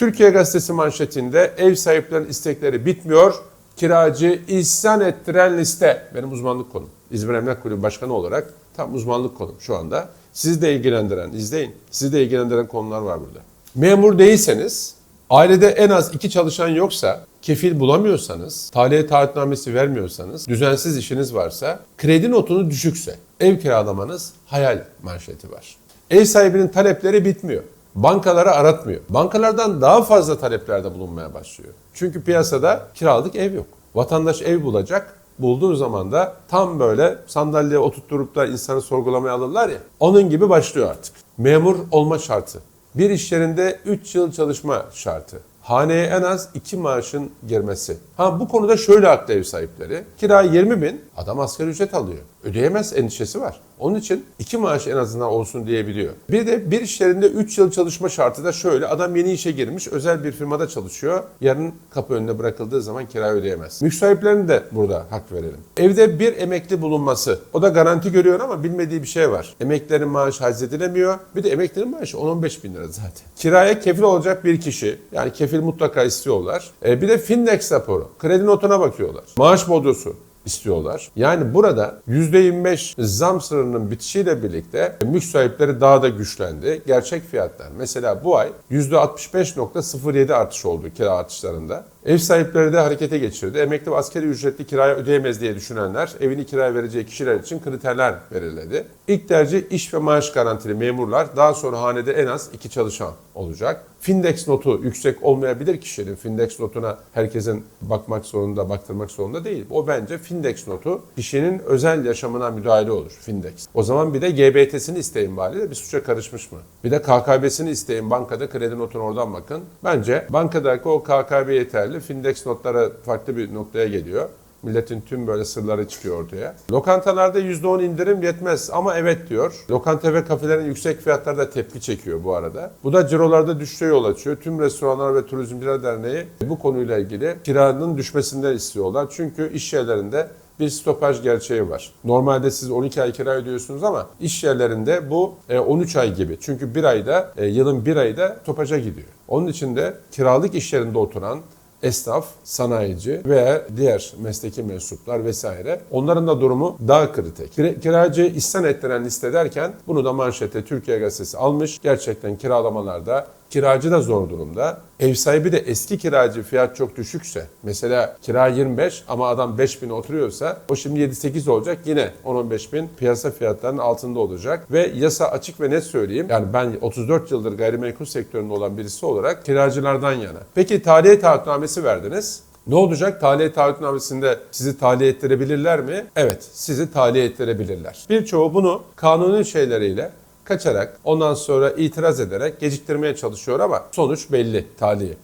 Türkiye Gazetesi manşetinde ev sahiplerinin istekleri bitmiyor. Kiracı isyan ettiren liste. Benim uzmanlık konum. İzmir Emlak Kulübü Başkanı olarak tam uzmanlık konum şu anda. Sizi de ilgilendiren, izleyin. Sizi de ilgilendiren konular var burada. Memur değilseniz, ailede en az iki çalışan yoksa, kefil bulamıyorsanız, tahliye taahhütnamesi vermiyorsanız, düzensiz işiniz varsa, kredi notunu düşükse, ev kiralamanız hayal manşeti var. Ev sahibinin talepleri bitmiyor. Bankaları aratmıyor. Bankalardan daha fazla taleplerde bulunmaya başlıyor. Çünkü piyasada kiralık ev yok. Vatandaş ev bulacak, bulduğu zaman da tam böyle sandalyeye oturtturup da insanı sorgulamaya alırlar ya. Onun gibi başlıyor artık. Memur olma şartı. Bir iş yerinde 3 yıl çalışma şartı. Haneye en az 2 maaşın girmesi. Ha bu konuda şöyle haklı ev sahipleri. Kira 20 bin, adam asgari ücret alıyor. Ödeyemez endişesi var. Onun için 2 maaş en azından olsun diyebiliyor. Bir de bir iş yerinde 3 yıl çalışma şartı da şöyle. Adam yeni işe girmiş, özel bir firmada çalışıyor. Yarın kapı önüne bırakıldığı zaman kira ödeyemez. Mülk de burada hak verelim. Evde bir emekli bulunması. O da garanti görüyor ama bilmediği bir şey var. Emeklilerin maaşı hazredilemiyor. Bir de emeklilerin maaşı 10-15 bin lira zaten. Kiraya kefil olacak bir kişi. Yani kefil mutlaka istiyorlar. E, bir de Findex raporu. Kredi notuna bakıyorlar. Maaş bodrosu istiyorlar. Yani burada %25 zam sınırının bitişiyle birlikte mülk sahipleri daha da güçlendi. Gerçek fiyatlar mesela bu ay %65.07 artış oldu kira artışlarında. Ev sahipleri de harekete geçirdi. Emekli ve askeri ücretli kiraya ödeyemez diye düşünenler evini kiraya vereceği kişiler için kriterler belirledi. İlk tercih iş ve maaş garantili memurlar. Daha sonra hanede en az iki çalışan olacak. Findex notu yüksek olmayabilir kişinin. Findex notuna herkesin bakmak zorunda, baktırmak zorunda değil. O bence Findex notu kişinin özel yaşamına müdahale olur. Findex. O zaman bir de GBT'sini isteyin bari de bir suça karışmış mı? Bir de KKB'sini isteyin bankada kredi notunu oradan bakın. Bence bankadaki o KKB yeterli. Findex notlara farklı bir noktaya geliyor. Milletin tüm böyle sırları çıkıyor ortaya. Lokantalarda %10 indirim yetmez ama evet diyor. Lokanta ve kafelerin yüksek fiyatları da tepki çekiyor bu arada. Bu da cirolarda düşüşe yol açıyor. Tüm restoranlar ve turizmciler derneği bu konuyla ilgili kiranın düşmesinden istiyorlar. Çünkü iş yerlerinde bir stopaj gerçeği var. Normalde siz 12 ay kira ödüyorsunuz ama iş yerlerinde bu e, 13 ay gibi. Çünkü bir ayda, e, yılın bir ayda stopaja gidiyor. Onun için de kiralık iş yerinde oturan esnaf, sanayici veya diğer mesleki mensuplar vesaire onların da durumu daha kritik. Kira- Kiracı isyan ettiren liste derken bunu da manşete Türkiye Gazetesi almış. Gerçekten kiralamalarda kiracı da zor durumda. Ev sahibi de eski kiracı fiyat çok düşükse mesela kira 25 ama adam 5 bin oturuyorsa o şimdi 7-8 olacak yine 10-15 bin piyasa fiyatlarının altında olacak ve yasa açık ve net söyleyeyim yani ben 34 yıldır gayrimenkul sektöründe olan birisi olarak kiracılardan yana. Peki tahliye taahhütnamesi verdiniz. Ne olacak? Tahliye taahhütnamesinde sizi tahliye ettirebilirler mi? Evet, sizi tahliye ettirebilirler. Birçoğu bunu kanuni şeyleriyle kaçarak ondan sonra itiraz ederek geciktirmeye çalışıyor ama sonuç belli tahliye.